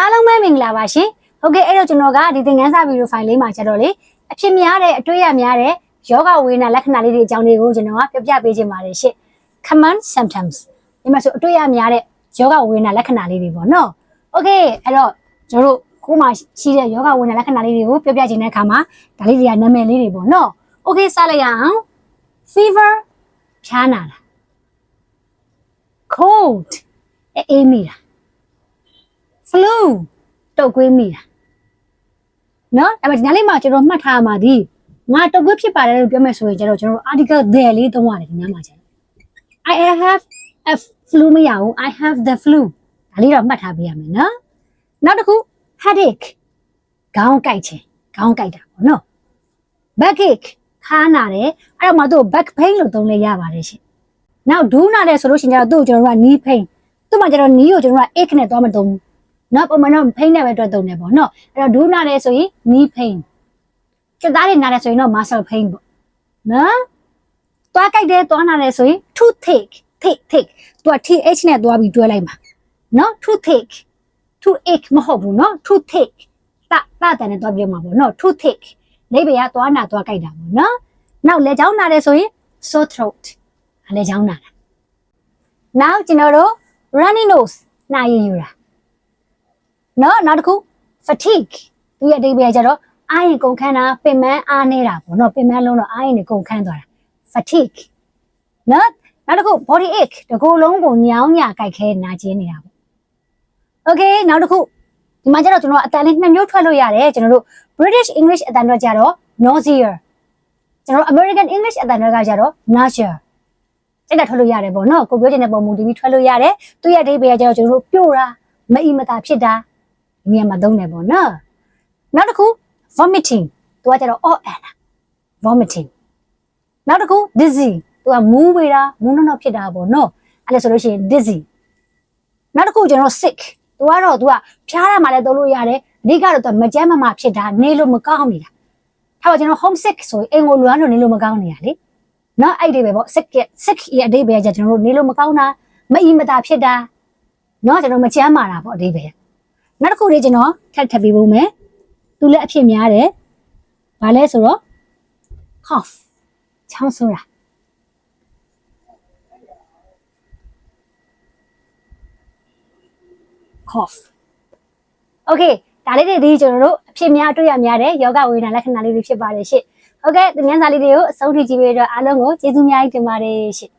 အားလုံးပဲမင်္ဂလာပါရှင်။ဟုတ်ကဲ့အဲ့တော့ကျွန်တော်ကဒီသင်ခန်းစာဗီဒီယိုဖိုင်လေးမှာကျတော့လေအဖြစ်များတဲ့အတွေ့အကြုံများတဲ့ယောဂဝေဒနာလက္ခဏာလေးတွေအကြောင်းတွေကိုကျွန်တော်ကပြပြပေးခြင်းပါတယ်ရှင်။ Common symptoms ဒီမှာဆိုအတွေ့အကြုံများတဲ့ယောဂဝေဒနာလက္ခဏာလေးတွေပေါ့နော်။ Okay အဲ့တော့ကျွန်တော်တို့ကိုယ်မှာရှိတဲ့ယောဂဝေဒနာလက္ခဏာလေးတွေကိုပြပြခြင်းတဲ့အခါမှာဒါလေးတွေကနာမည်လေးတွေပေါ့နော်။ Okay စလိုက်ရအောင် fever ဖြားနာတာ cold အေးမိတာ flu တုတ်ကွေးမိတာနော်ဒါပေမဲ့ဒီနေ့လေးမှာကျွန်တော်မှတ်ထားရမှာဒီငါတုတ်ကွေးဖြစ်ပါတယ်လို့ပြောမယ်ဆိုရင်ကျတော့ကျွန်တော် article there လေးသုံးရတယ်ဒီညမှာကျတော့ I have a flu မရဘူး I have the flu ဒါလေးတော့မှတ်ထားပေးရမယ်နော်နောက်တစ်ခု headache ခေါင်းကိုက်ခြင်းခေါင်းကိုက်တာပေါ့နော် backache ခါနာတယ်အဲ့တော့မှသူ့ back pain လို့သုံးလဲရပါတယ်ရှင်နောက်ဒူးနာတယ်ဆိုလို့ရှိရင်ကျတော့သူ့ကိုကျွန်တော်တို့က knee pain သူ့မှာကျတော့ knee ကိုကျွန်တော်တို့က ache နဲ့သွားမသုံးဘူး နော်ပုံမှန်တော့ pain နဲ့ပဲတွေ့တုံတယ်ပေါ့နော်အဲ့တော့ဒူးနာတယ်ဆိုရင် knee pain ကျက်သားတွေနာတယ်ဆိုရင်တော့ muscle pain ပေါ့နော်သွားကြိုက်တယ်သွားနာတယ်ဆိုရင် toothache thick thick သူက th နဲ့သွားပြီးတွဲလိုက်မှာနော် toothache toothache မဟုတ်ဘူးနော် toothache တတတန်နဲ့သွားပြောမှာပေါ့နော် toothache လိပ်ပရသွားနာသွားကြိုက်တာပေါ့နော်နောက်လက်ချောင်းနာတယ်ဆိုရင် sore throat အလက်ချောင်းနာတာနောက်ကျွန်တော်တို့ runny nose နှာရည်ယူတာ နော်နောက်တစ်ခု fatigue သူရဲ့အဓိပ္ပာယ်ကျတော့အားရင်ကုန်ခန်းတာပင်မအားနေတာပေါ့နော်ပင်မလုံးတော့အားရင်နေကုန်ခန်းသွားတာ fatigue နော်နောက်တစ်ခု body ache တကူလုံးကိုညောင်းညကြိုက်ခဲနာကျင်နေတာပေါ့ okay နောက်တစ်ခုဒီမှာကျတော့ကျွန်တော်အတန်လေးနှစ်မျိုးထွက်လို့ရတယ်ကျွန်တော်တို့ British English အတန်တော့ကျတော့ nausea ကျွန်တော် American English အတန်တော့ကကျတော့ nausea စိတ်ဓာတ်ထွက်လို့ရတယ်ပေါ့နော်ကိုပြောချင်တဲ့ပုံမူတည်ပြီးထွက်လို့ရတယ်သူရဲ့အဓိပ္ပာယ်ကကျတော့ကျွန်တော်တို့ပြို့တာမအီမတာဖြစ်တာဒီ နေရာမှာသုံးတယ်ပေါ့နော်နောက်တစ်ခု vomiting သူကကျတော့အော့အန်တာ vomiting နောက်တစ်ခု dizzy သူကမူးဝေတာမူးနှောက်ဖြစ်တာပေါ့နော်အဲ့ဒါဆိုလို့ရှိရင် dizzy နောက်တစ်ခုကျွန်တော် sick သူကတော့သူကဖျားရမှလည်းသုံးလို့ရတယ်အဓိကတော့သူကမကြမ်းမမဖြစ်တာနေလို့မကောင်းနေတာထားပါကျွန်တော် homesick ဆိုရင်အိမ်ကိုလွမ်းလို့နေလို့မကောင်းနေတာလေနော်အဲ့ဒီပဲပေါ့ sick ရဲ့ sick ရဲ့အဓိပ္ပာယ်ကကျွန်တော်တို့နေလို့မကောင်းတာမအီမတာဖြစ်တာနော်ကျွန်တော်မကြမ်းမာတာပေါ့အဓိပ္ပာယ် နောက်တစ်ခုလေးကျွန်တော်ထပ်ထပ်ပေးဖို့မယ်သူလည်းအဖြစ်များတယ်ဘာလဲဆိုတော့ cough ချောင်းဆိုးတာ cough okay ဒါလေးတွေဒီကျွန်တော်တို့အဖြစ်များတွေ့ရများတဲ့ယောဂဝေဒနာလက္ခဏာလေးတွေဖြစ်ပါတယ်ရှင့်ဟုတ်ကဲ့သင်ခန်းစာလေးတွေကိုအဆုံးထိကြည့်ပေးတော့အားလုံးကိုကျေးဇူးများကြီးတင်ပါတယ်ရှင့်